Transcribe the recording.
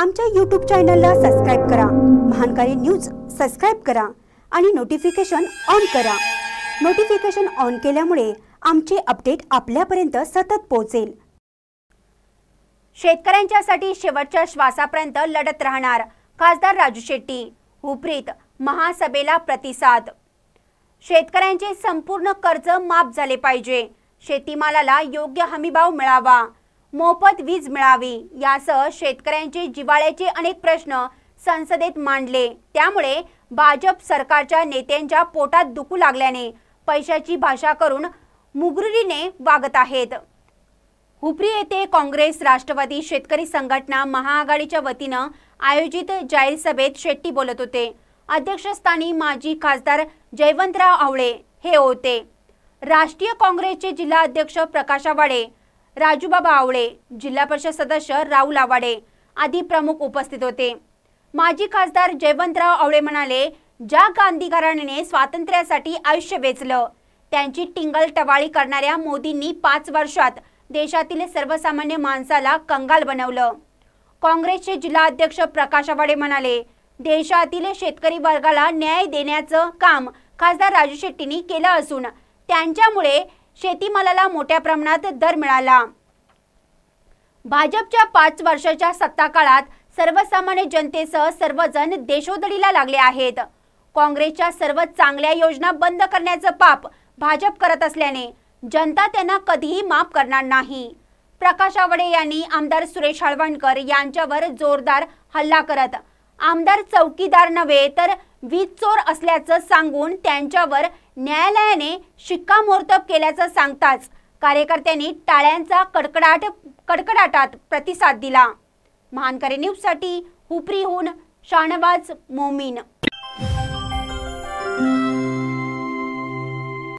आमच्या यूट्यूब चॅनलला सबस्क्राईब करा. महानकारी न्यूज सबस्क्राईब करा आणि नोटिफिकेशन ऑन करा. नोटिफिकेशन ऑन केल्यामुळे आमचे अपडेट आपल्यापर्यंत सतत पोहोचेल. शेतकऱ्यांच्यासाठी शेवटच्या श्वासापर्यंत लढत राहणार खासदार राजू शेट्टी हुपरीत महासभेला प्रतिसाद. शेतकऱ्यांचे संपूर्ण कर्ज माफ झाले पाहिजे. शेतीमालाला योग्य हमीभाव मिळावा. मोफत वीज मिळावी यासह शेतकऱ्यांचे जिव्हाळ्याचे अनेक प्रश्न संसदेत मांडले. त्यामुळे भाजप सरकारच्या नेत्यांच्या पोटात दुखू लागल्याने पैशाची भाषा करून मुगरुरीने वागत आहेत. हुपरी येथे काँग्रेस राष्ट्रवादी शेतकरी संघटना महाआघाडीच्या वतीनं आयोजित जाहीर सभेत शेट्टी बोलत होते. अध्यक्षस्थानी माजी खासदार जयवंतराव आवळे हे होते. राष्ट्रीय काँग्रेसचे जिल्हा अध्यक्ष प्रकाश आवाडे राजूबाबा आवळे जिल्हा परिषद सदस्य राहुल आवाडे आदी प्रमुख उपस्थित होते. माजी खासदार जयवंतराव आवळे म्हणाले ज्या गांधी स्वातंत्र्यासाठी आयुष्य वेचलं त्यांची टिंगल टवाळी करणाऱ्या मोदींनी पाच वर्षात देशातील सर्वसामान्य माणसाला कंगाल बनवलं. काँग्रेसचे जिल्हा अध्यक्ष प्रकाश आवाडे म्हणाले देशातील शेतकरी वर्गाला न्याय देण्याचं काम खासदार राजू शेट्टींनी केलं असून त्यांच्यामुळे शेतीमालाला मोठ्या प्रमाणात दर मिळाला. भाजपच्या पाच वर्षाच्या सत्ता काळात सर्वसामान्य जनतेसह सर्वजण देशोधडीला लागले आहेत. काँग्रेसच्या सर्व चांगल्या योजना बंद करण्याचं पाप भाजप करत असल्याने जनता त्यांना कधीही माफ करणार नाही. प्रकाश आवडे यांनी आमदार सुरेश हळवणकर यांच्यावर जोरदार हल्ला करत आमदार चौकीदार नव्हे तर वीज चोर असल्याचं सांगून त्यांच्यावर न्यायालयाने शिक्कामोर्तब केल्याचं सांगताच कार्यकर्त्यांनी टाळ्यांचा कडकडाट कडकडाटात प्रतिसाद दिला. महानकरे न्यूजसाठी हुपरीहून शाहनवाज मोमीन